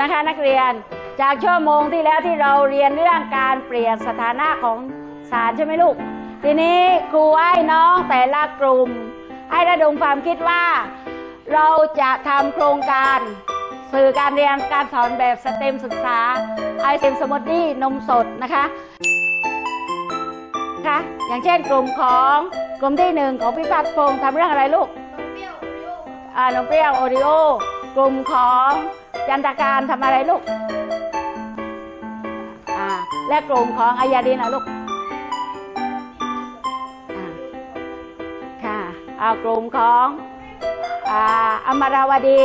นะคะนักเรียนจากชั่วโมงที่แล้วที่เราเรียนเรื่องการเปลี่ยนสถานะของสารใช่ไหมลูก ทีนี้ครูให้น้องแต่ละกลุ่ม ให้ระดมความคิดว่า เราจะทำโครงการสื่อการเรียนการสอนแบบสเต็มศึกษาไอเซมสมดี้นมสดนะคะนะคะอย่างเช่นกลุ่มของกลุ่มที่หนึ่งของพิพัฒน์พงศ์ทำเรื่องอะไรลูกอ่านมเปรี้ยวโอริโอกลุ่มของ จันตการทำอะไรลูก อ่า และกลุ่มของอายาดินอะลูก อ่า ค่ะ เอากลุ่มของ อ่า อมราวดี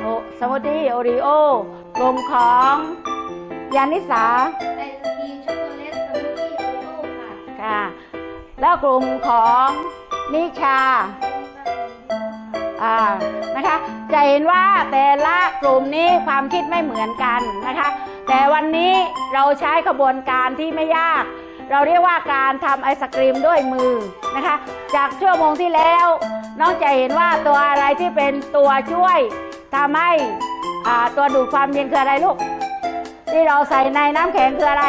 โอสมุทรีโอริโอ กลุ่มของยานิสาค่ะ แล้วกลุ่มของนิชา อ่านะคะจะเห็นว่าแต่ละกลุ่มนี้ความคิดไม่เหมือนกันนะคะ แต่วันนี้เราใช้กระบวนการที่ไม่ยาก เราเรียกว่าการทำไอศกรีมด้วยมือนะคะ จากชั่วโมงที่แล้วน้องจะเห็นว่าตัวอะไรที่เป็นตัวช่วยทำให้ตัวดูดความเย็นคืออะไรลูกที่เราใส่ในน้ำแข็งคืออะไร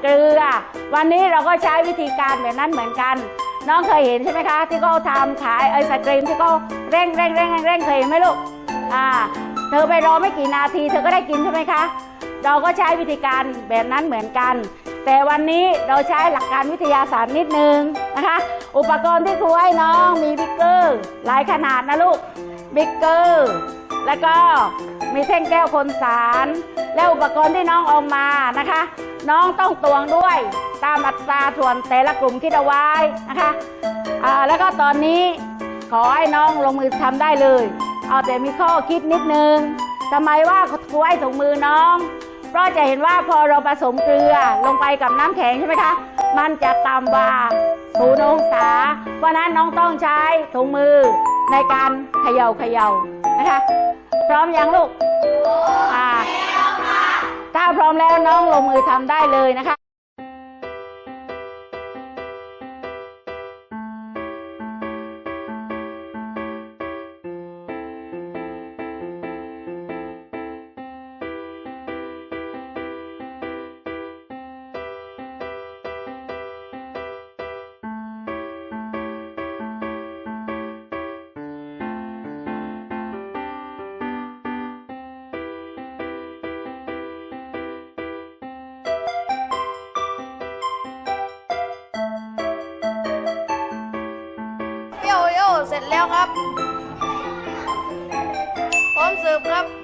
เกลือ วันนี้เราก็ใช้วิธีการแบบนั้นเหมือนกัน น้องเคยเห็นใช่ไหมคะ ที่เขาทำขายไอศกรีมที่เขาเร่งเร่งเร่งเร่งเร่งเคยเห็นไหมลูกอ่าเธอไปรอไม่กี่นาทีเธอก็ได้กินใช่ไหมคะ เราก็ใช้วิธีการแบบนั้นเหมือนกัน แต่วันนี้เราใช้หลักการวิทยาศาสตร์นิดนึงนะคะ อุปกรณ์ที่ครูให้น้องมีบิ๊กเกอร์หลายขนาดนะลูกบิ๊กเกอร์แล้วก็ มีแท่งแก้วคนสาร และอุปกรณ์ที่น้องเอามานะคะ น้องต้องตวงด้วยตามอัตราส่วนแต่ละกลุ่มที่เอาไว้นะคะอ่าแล้วก็ตอนนี้ขอให้น้องลงมือทำได้เลย เอาแต่มีข้อคิดนิดนึงทำไมว่าครูให้ถุงมือน้องเพราะจะเห็นว่าพอเราผสมเกลือลงไปกับน้ำแข็งใช่ไหมคะ มันจะต่ำกว่าศูนย์องศา เพราะนั้นน้องต้องใช้ถุงมือในการเขย่าเขย่านะคะ พร้อมยังลูกอ่าถ้าพร้อมแล้วน้องลงมือทำได้เลยนะคะ ร็จแล้วครับ พร้อมเสิร์ฟครับ